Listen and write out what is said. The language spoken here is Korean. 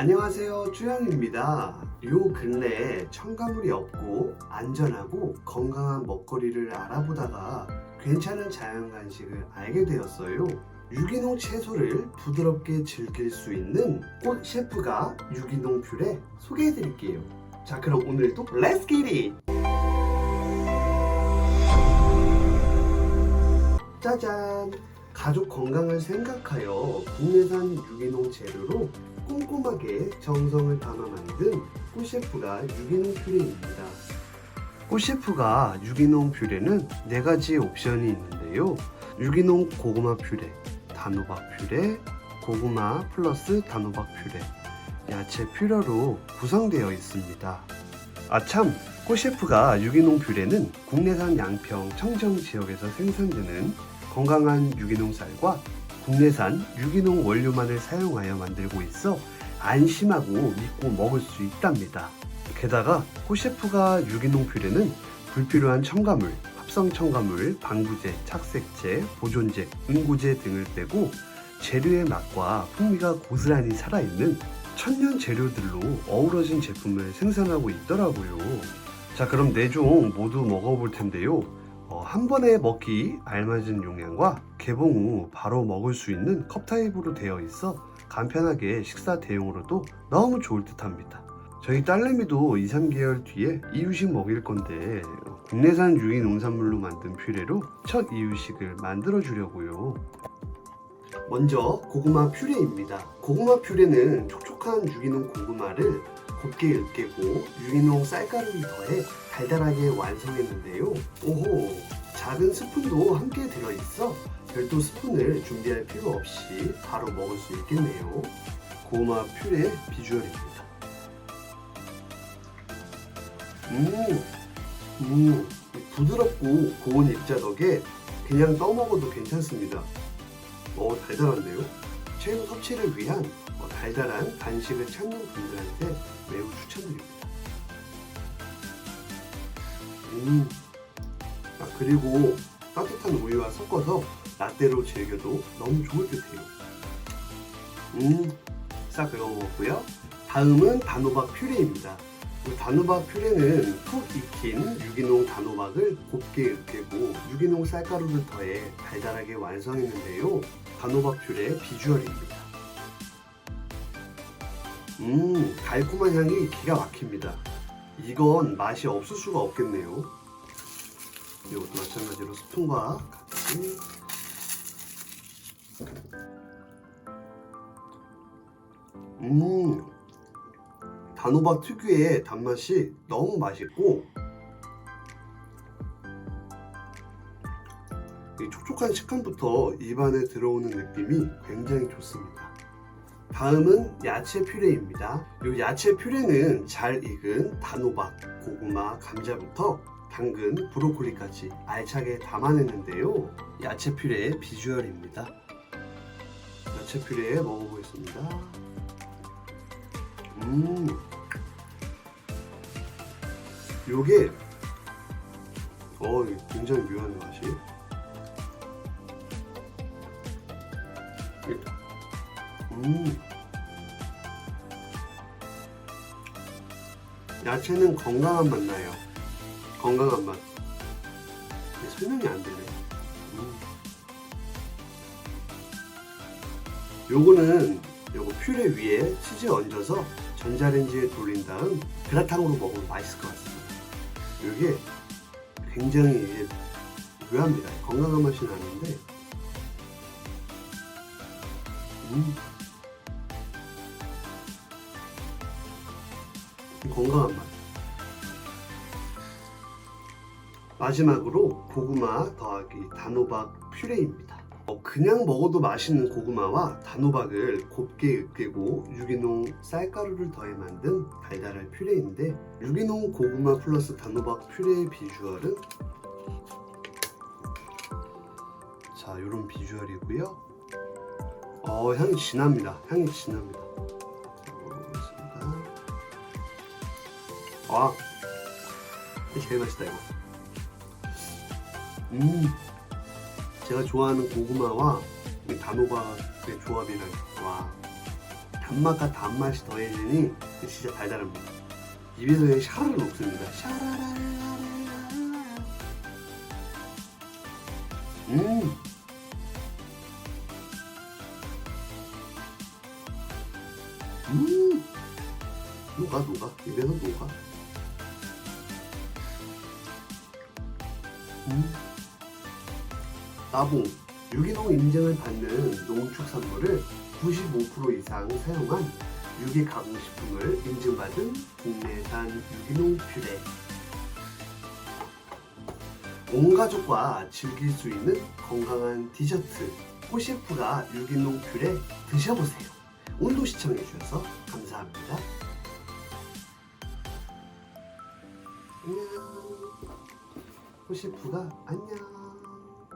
안녕하세요 주영입니다. 요 근래에 첨가물이 없고 안전하고 건강한 먹거리를 알아보다가 괜찮은 자연 간식을 알게 되었어요. 유기농 채소를 부드럽게 즐길 수 있는 꽃 셰프가 유기농 퓨레 소개해 드릴게요. 자 그럼 오늘도 렛츠 기릿 짜잔 가족 건강을 생각하여 국내산 유기농 재료로 꼼꼼하게 정성을 담아 만든 꽃셰프가 유기농 퓨레입니다. 꽃셰프가 유기농 퓨레는 네 가지 옵션이 있는데요. 유기농 고구마 퓨레, 단호박 퓨레, 고구마 플러스 단호박 퓨레, 야채 퓨레로 구성되어 있습니다. 아참, 꽃셰프가 유기농 퓨레는 국내산 양평 청정 지역에서 생산되는 건강한 유기농 쌀과 국내산 유기농 원료만을 사용하여 만들고 있어 안심하고 믿고 먹을 수 있답니다. 게다가 꽃셰프가 유기농 퓨레는 불필요한 첨가물, 합성 첨가물, 방부제, 착색제, 보존제, 응고제 등을 빼고 재료의 맛과 풍미가 고스란히 살아있는 천연 재료들로 어우러진 제품을 생산하고 있더라고요. 자, 그럼 네 종 모두 먹어볼 텐데요. 어, 한 번에 먹기 알맞은 용량과 개봉 후 바로 먹을 수 있는 컵 타입으로 되어 있어 간편하게 식사 대용으로도 너무 좋을 듯 합니다. 저희 딸내미도 2, 3개월 뒤에 이유식 먹일 건데 국내산 유기 농산물로 만든 퓨레로 첫 이유식을 만들어 주려고요. 먼저 고구마 퓨레입니다. 고구마 퓨레는 촉촉한 유기농 고구마를 곱게 으깨고 유기농 쌀가루를 더해 달달하게 완성했는데요. 오호, 작은 스푼도 함께 들어있어 별도 스푼을 준비할 필요 없이 바로 먹을 수 있겠네요. 고구마 퓨레 비주얼입니다. 음, 음, 부드럽고 고운 입자 덕에 그냥 떠먹어도 괜찮습니다. 어, 달달한데요? 채소 섭취를 위한 어, 달달한 간식을 찾는 분들한테 매우 추천드립니다. 음, 아, 그리고 따뜻한 우유와 섞어서 라떼로 즐겨도 너무 좋을 듯해요. 음, 싹 배워 먹었고요. 다음은 단호박 퓨레입니다. 이 단호박 퓨레는 푹 익힌 유기농 단호박을 곱게 으깨고 유기농 쌀가루를 더해 달달하게 완성했는데요. 단호박 퓨레 비주얼입니다. 음, 달콤한 향이 기가 막힙니다. 이건 맛이 없을 수가 없겠네요. 이것도 마찬가지로 스푼과 같이 음, 단호박 특유의 단맛이 너무 맛있고 이 촉촉한 식감부터 입안에 들어오는 느낌이 굉장히 좋습니다. 다음은 야채 퓨레입니다. 이 야채 퓨레는 잘 익은 단호박, 고구마, 감자부터 당근, 브로콜리까지 알차게 담아냈는데요. 야채 퓨레의 비주얼입니다. 야채 퓨레 먹어보겠습니다. 음, 요게 어 굉장히 묘한 맛이. 음. 야채는 건강한 맛 나요. 건강한 맛. 설명이 안 되네. 음. 요거는 요거 퓨레 위에 치즈 얹어서 전자레인지에 돌린 다음 그라탕으로 먹으면 맛있을 것 같습니다. 이게 굉장히 묘합니다. 건강한 맛이 나는데, 음. 건강한 맛. 마지막으로 고구마 더하기 단호박 퓨레입니다. 어, 그냥 먹어도 맛있는 고구마와 단호박을 곱게 으깨고 유기농 쌀가루를 더해 만든 달달한 퓨레인데 유기농 고구마 플러스 단호박 퓨레의 비주얼은 자 이런 비주얼이고요. 어 향이 진합니다. 향이 진합니다. 와 이게 제일 맛있다 이거. 음. 제가 좋아하는 고구마와 이 단호박의 조합이랑 와 단맛과 단맛이 더해지니 진짜 달달합니다. 입에서 그냥 샤라를 녹습니다. 샤라라라라. 음. 음. 녹아 녹아 입에서 녹아. 음. 나봉 유기농 인증을 받는 농축산물을 95% 이상 사용한 유기 가공식품을 인증받은 국내산 유기농 퓨레. 온 가족과 즐길 수 있는 건강한 디저트 호셰프가 유기농 퓨레 드셔보세요. 오늘도 시청해주셔서 감사합니다. 호셰프가 안녕.